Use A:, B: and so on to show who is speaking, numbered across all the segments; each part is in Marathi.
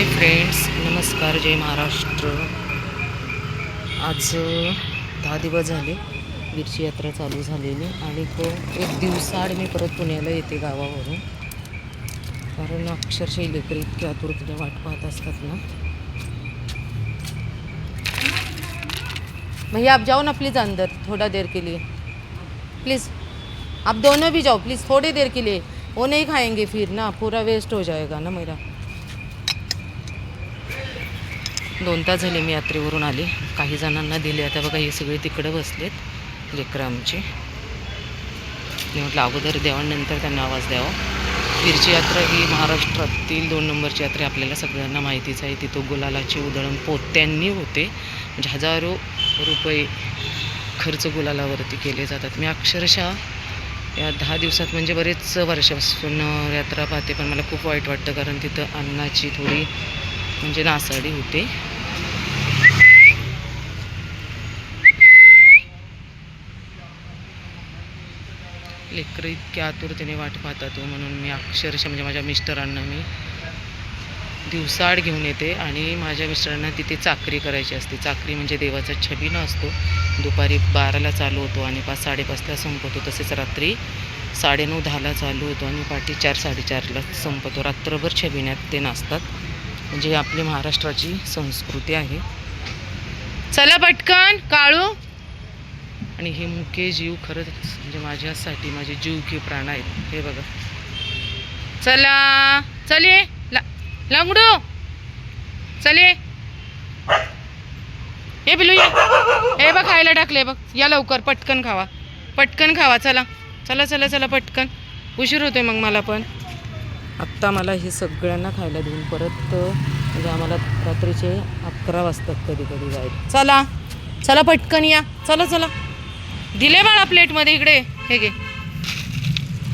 A: हाय फ्रेंड्स नमस्कार जय महाराष्ट्र. आज दहा दिवस झाले. वीरची यात्रा चालू झालेली आणि तो एक दिवसाआड मी परत पुण्याला येते गावावरून. कारण अक्षरशः लेकरं इतके आतुरतेने वाट पाहत असतात ना. भैया आप जाओ ना प्लीज़ अंदर. थोड़ा देर के लिए. प्लीज़ आप दोनों भी जाओ. प्लीज़ थोड़ी देर के लिए. वो नहीं खाएंगे फिर ना. पूरा वेस्ट हो जाएगा ना मेरा. दोन तास झाले मी यात्रेवरून आले. काही जणांना दिले. आता बघा हे सगळे तिकडे बसलेत लेकरं आमचे मी म्हटलं अगोदर देवानंतर त्यांना आवाज द्यावा. फिरची यात्रा ही महाराष्ट्रातील दोन नंबरची यात्रा आपल्याला सगळ्यांना माहितीच आहे. तिथं गुलालाची उधळण पोत्यांनी होते. म्हणजे हजारो रुपये खर्च गुलालावरती केले जातात. मी अक्षरशः या दहा दिवसात म्हणजे बरेच वर्षापासून यात्रा पाहते पण मला खूप वाईट वाटतं कारण तिथं अन्नाची थोडी म्हणजे नासाडी होते. लेकरं इतक्या आतुरतेने वाट पाहतात म्हणून मी अक्षरशः म्हणजे माझ्या मिस्टरांना मी दिवसाआड घेऊन येते आणि माझ्या मिस्टरांना तिथे चाकरी करायची असते. चाकरी म्हणजे देवाचा छबिना असतो. दुपारी बाराला चालू होतो आणि पाच साडेपाचला संपतो. तसेच रात्री साडेनऊ दहाला चालू होतो आणि पाठी चार साडेचारला संपतो. रात्रभर छबिन्यात ते नाचतात. म्हणजे आपली महाराष्ट्राची संस्कृती आहे. चला पटकन काळू. आणि हे मुके जीव खरंच म्हणजे माझ्यासाठी माझे जीव की प्राण आहेत. हे बघा. चला चले ला लंगडू हो. चले. हे बिलू ये. हे बघ खायला टाकले बघ. या लवकर पटकन खावा. पटकन खावा चला. चला चला चला पटकन. उशीर होतोय मग मला पण. आत्ता मला हे सगळ्यांना खायला देऊन परत म्हणजे आम्हाला रात्रीचे अकरा वाजतात कधी कधी जायला. चला. चला पटकन या. चला चला. दिले बाळा प्लेटमध्ये इकडे. हे घे.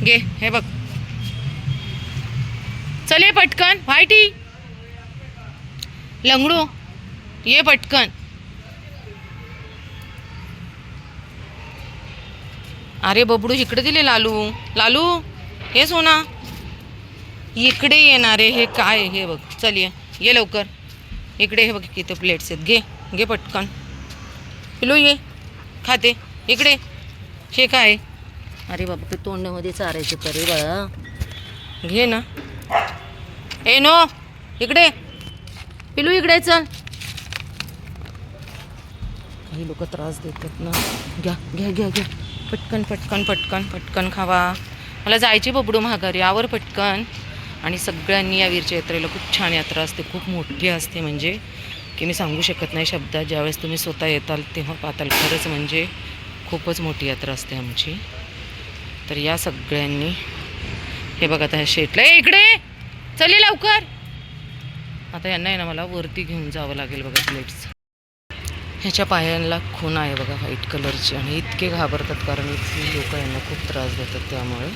A: घे हे बघ. चले पटकन. व्हायटी. लंगडू. ये पटकन. अरे बबडू इकडे दिले लालू. लालू हे सोना. इकडे येणारे हे काय हे बघ. चल ये. ये लवकर. इकडे हे बघ किती प्लेट्स आहेत. घे. घे पटकन. हॅलो ये. खाते. इकडे. हे काय? अरे बाबा ते तोंडामध्ये चारायचं तर रे बाळा. घे ना. ए नो. इकडे. पिलू इकडे चल. काही लोक त्रास देतात ना. घ्या घ्या घ्या घ्या. पटकन पटकन पटकन पटकन खावा. मला जायची बबडू महागारी. आवर पटकन. आणि सगळ्यांनी या वीरच्या यात्रेला खूप छान यात्रा असते. खूप मोठी असते म्हणजे. की मी सांगू शकत नाही शब्दात. ज्यावेळेस तुम्ही स्वतः येताल तेव्हा पाहताल. खरंच म्हणजे खूपच मोठी यात्रा असते आमची. तर या सगळ्यांनी हे बघा आता ह्या शेटला इकडे! चले लवकर! आता यांना आहे ना मला वरती घेऊन जावं लागेल बघा प्लेट्स ह्याच्या पायांना खून आहे बघा व्हाईट कलरची आणि इतके घाबरतात कारण इथली लोक यांना खूप त्रास देतात त्यामुळे.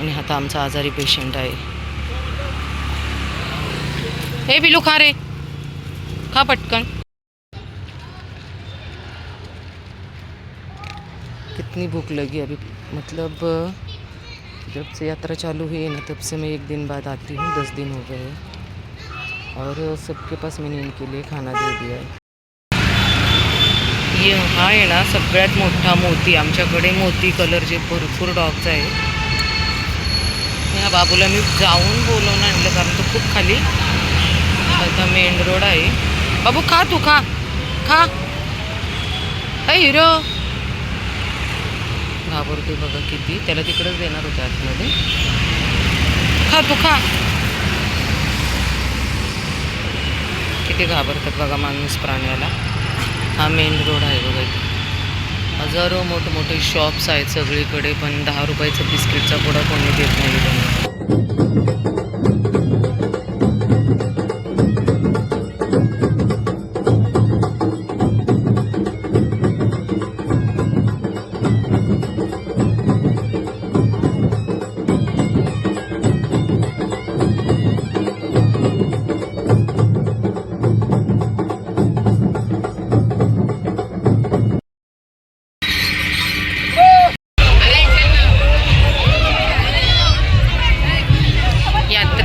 A: आणि आता आमचा आजारी पेशंट आहे. हे बिलू खा रे. खा पटकन. इतनी भूख लगी अभी। मतलब जब से यात्रा चालू हुई है ना तब से मैं एक दिन बाद आती हूँ दस दिन हो गए और सबके पास मैंने इनके लिए खाना दे दिया है। ये हा आहे ना सगळ्यात मोठा मोती आमच्याकडे मोती कलरचे भरपूर डॉग्स आहे. ह्या बाबूला मी जाऊन बोलवून आणलं कारण तो खूप खाली आता मेन रोड आहे. बाबू खा तू खा. खा. अय हिरो. घाबरतोय बघा किती. त्याला तिकडंच देणार होते आतमध्ये. खा तू खा. किती घाबरतात बघा माणूस प्राण्याला. हा मेन रोड आहे बघा इथे. हजारो मोठमोठे शॉप्स आहेत सगळीकडे पण दहा रुपयाचं बिस्किटचा पुडा कोणी देत नाही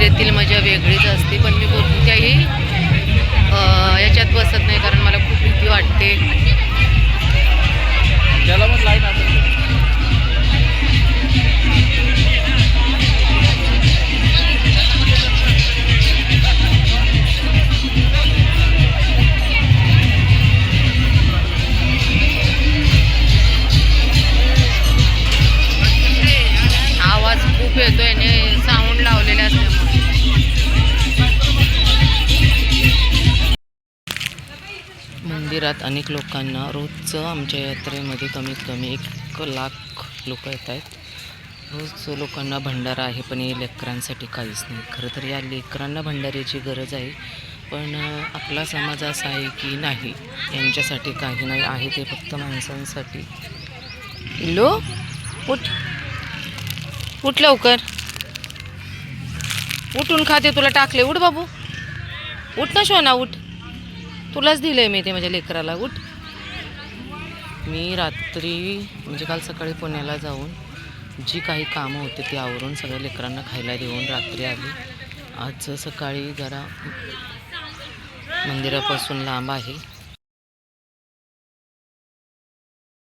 A: यात्रेतील मजा वेगळीच असते पण मी कोणत्याही याच्यात बसत नाही कारण मला खूप भीती वाटते.
B: त्याला पण लाईन
A: मंदिरात अनेक लोकांना रोजचं आमच्या यात्रेमध्ये कमीत कमी एक लाख लोक येत आहेत. रोज लोकांना भंडारा आहे पण या लेकरांसाठी काहीच नाही. खरं तर या लेकरांना भंडाऱ्याची गरज आहे पण आपला समाज असा आहे की नाही यांच्यासाठी काही नाही आहे ते फक्त माणसांसाठी. लो उठ. उठ लवकर. उठून खाते तुला टाकले. उठ बाबू. उठ ना शोना उठ. तुलाच दिलं आहे मी ते माझ्या लेकराला उठ. मी रात्री म्हणजे काल सकाळी पुण्याला जाऊन जी काही कामं होते ती आवरून सगळ्या लेकरांना खायला देऊन रात्री आली. आज सकाळी जरा मंदिरापासून लांब आहे.